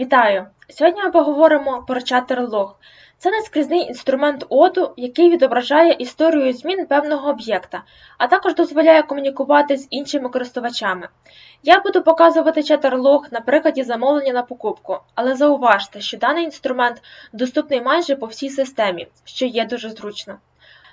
Вітаю! Сьогодні ми поговоримо про чатер-лог. Це наскрізний інструмент оду, який відображає історію змін певного об'єкта, а також дозволяє комунікувати з іншими користувачами. Я буду показувати чатер-лог на прикладі замовлення на покупку, але зауважте, що даний інструмент доступний майже по всій системі, що є дуже зручно.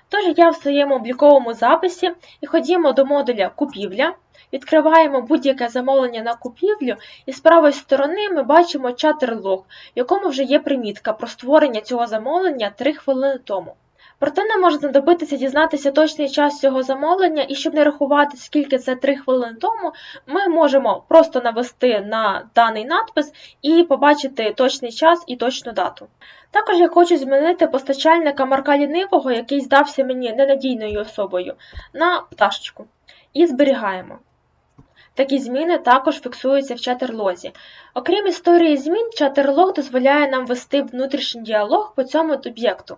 Тож я в своєму обліковому записі і ходімо до модуля Купівля. Відкриваємо будь-яке замовлення на купівлю, і з правої сторони ми бачимо чатер-лог, в якому вже є примітка про створення цього замовлення 3 хвилини тому. Проте нам може знадобитися дізнатися точний час цього замовлення, і щоб не рахувати, скільки це 3 хвилини тому, ми можемо просто навести на даний надпис і побачити точний час і точну дату. Також я хочу змінити постачальника Марка Лінивого, який здався мені ненадійною особою, на пташечку. І зберігаємо. Такі зміни також фіксуються в чатерлозі. Окрім історії змін, чатерлог дозволяє нам вести внутрішній діалог по цьому об'єкту.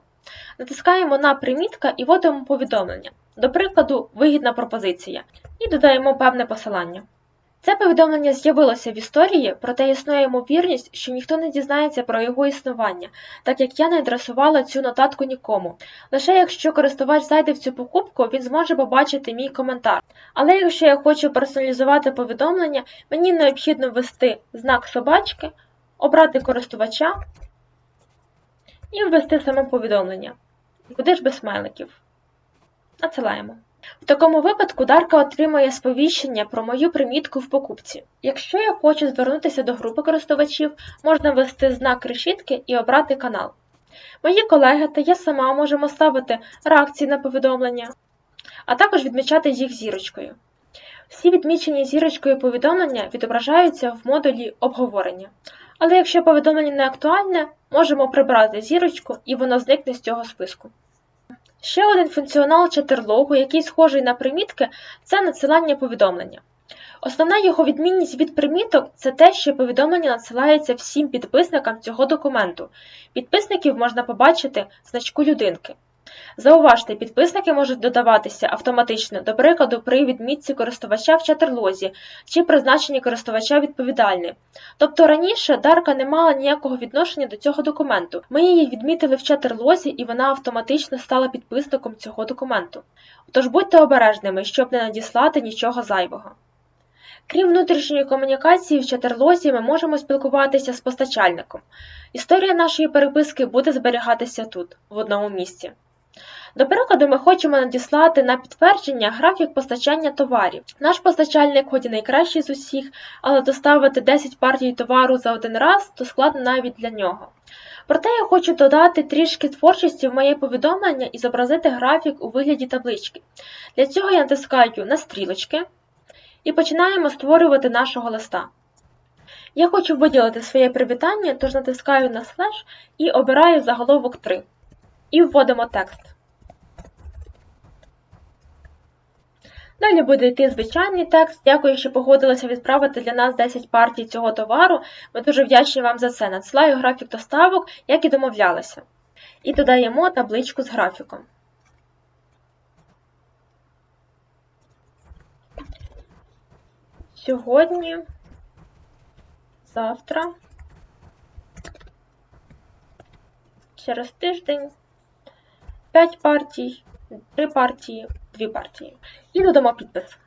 Натискаємо на примітка і вводимо повідомлення. До прикладу, вигідна пропозиція, і додаємо певне посилання. Це повідомлення з'явилося в історії, проте існує ймовірність, що ніхто не дізнається про його існування, так як я не адресувала цю нотатку нікому. Лише якщо користувач зайде в цю покупку, він зможе побачити мій коментар. Але якщо я хочу персоналізувати повідомлення, мені необхідно ввести знак собачки, обрати користувача і ввести саме повідомлення. Куди ж без смайликів? Надсилаємо. В такому випадку Дарка отримає сповіщення про мою примітку в покупці. Якщо я хочу звернутися до групи користувачів, можна ввести знак решітки і обрати канал. Мої колеги та я сама можемо ставити реакції на повідомлення, а також відмічати їх зірочкою. Всі відмічені зірочкою повідомлення відображаються в модулі обговорення. Але якщо повідомлення не актуальне, можемо прибрати зірочку і воно зникне з цього списку. Ще один функціонал чатерлогу, який схожий на примітки, це надсилання повідомлення. Основна його відмінність від приміток це те, що повідомлення надсилається всім підписникам цього документу. Підписників можна побачити значку людинки. Зауважте, підписники можуть додаватися автоматично, до прикладу, при відмітці користувача в чатерлозі чи призначенні користувача відповідальним. Тобто раніше Дарка не мала ніякого відношення до цього документу. Ми її відмітили в чатерлозі і вона автоматично стала підписником цього документу. Тож будьте обережними, щоб не надіслати нічого зайвого. Крім внутрішньої комунікації в чатерлозі ми можемо спілкуватися з постачальником. Історія нашої переписки буде зберігатися тут, в одному місці. До прикладу, ми хочемо надіслати на підтвердження графік постачання товарів. Наш постачальник, хоч і найкращий з усіх, але доставити 10 партій товару за один раз то складно навіть для нього. Проте я хочу додати трішки творчості в моє повідомлення і зобразити графік у вигляді таблички. Для цього я натискаю на стрілочки і починаємо створювати нашого листа. Я хочу виділити своє привітання, тож натискаю на слеш і обираю заголовок 3. І вводимо текст. Далі буде йти звичайний текст. Дякую, що погодилися відправити для нас 10 партій цього товару. Ми дуже вдячні вам за це. Надсилаю графік доставок, як і домовлялися. І додаємо табличку з графіком. Сьогодні, завтра, через тиждень, 5 партій, 3 партії, 2 партії. І додамо підпис.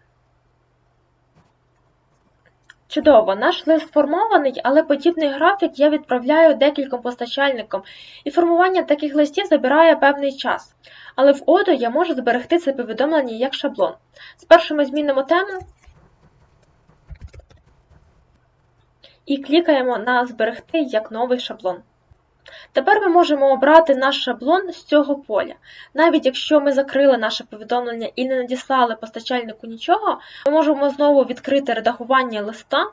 Чудово, наш лист сформований, але подібний графік я відправляю декільком постачальникам, і формування таких листів забирає певний час. Але в Odoo я можу зберегти це повідомлення як шаблон. Спершу ми змінимо тему і клікаємо на Зберегти як новий шаблон. Тепер ми можемо обрати наш шаблон з цього поля. Навіть якщо ми закрили наше повідомлення і не надіслали постачальнику нічого, ми можемо знову відкрити редагування листа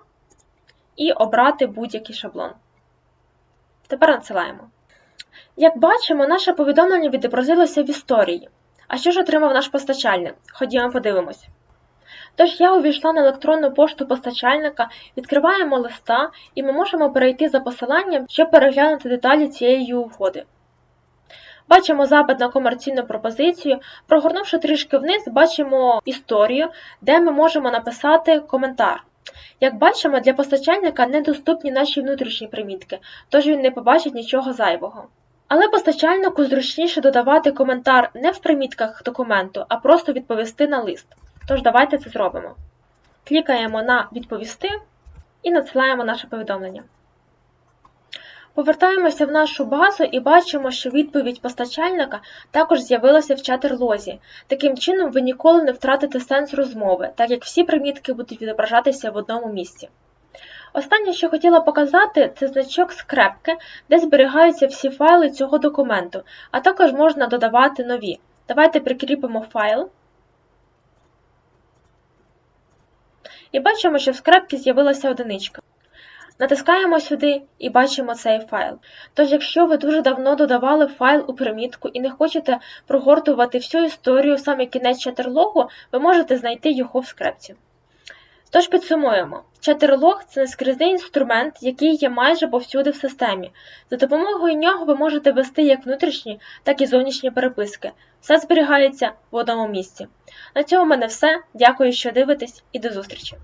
і обрати будь-який шаблон. Тепер надсилаємо. Як бачимо, наше повідомлення відобразилося в історії. А що ж отримав наш постачальник? Ходімо подивимось. Тож я увійшла на електронну пошту постачальника, відкриваємо листа і ми можемо перейти за посиланням, щоб переглянути деталі цієї угоди. Бачимо запит на комерційну пропозицію. Прогорнувши трішки вниз, бачимо історію, де ми можемо написати коментар. Як бачимо, для постачальника недоступні наші внутрішні примітки, тож він не побачить нічого зайвого. Але постачальнику зручніше додавати коментар не в примітках документу, а просто відповісти на лист. Тож давайте це зробимо. Клікаємо на Відповісти і надсилаємо наше повідомлення. Повертаємося в нашу базу і бачимо, що відповідь постачальника також з'явилася в чатерлозі. Таким чином, ви ніколи не втратите сенс розмови, так як всі примітки будуть відображатися в одному місці. Останнє, що хотіла показати, це значок скрепки, де зберігаються всі файли цього документу, а також можна додавати нові. Давайте прикріпимо файл. І бачимо, що в скрепці з'явилася одиничка. Натискаємо сюди і бачимо цей файл. Тож, якщо ви дуже давно додавали файл у примітку і не хочете прогортувати всю історію саме кінець чатерлогу, ви можете знайти його в скрепці. Тож підсумуємо, чатерлог це нескрізний інструмент, який є майже повсюди в системі. За допомогою нього ви можете вести як внутрішні, так і зовнішні переписки. Все зберігається в одному місці. На цьому в мене все. Дякую, що дивитесь, і до зустрічі!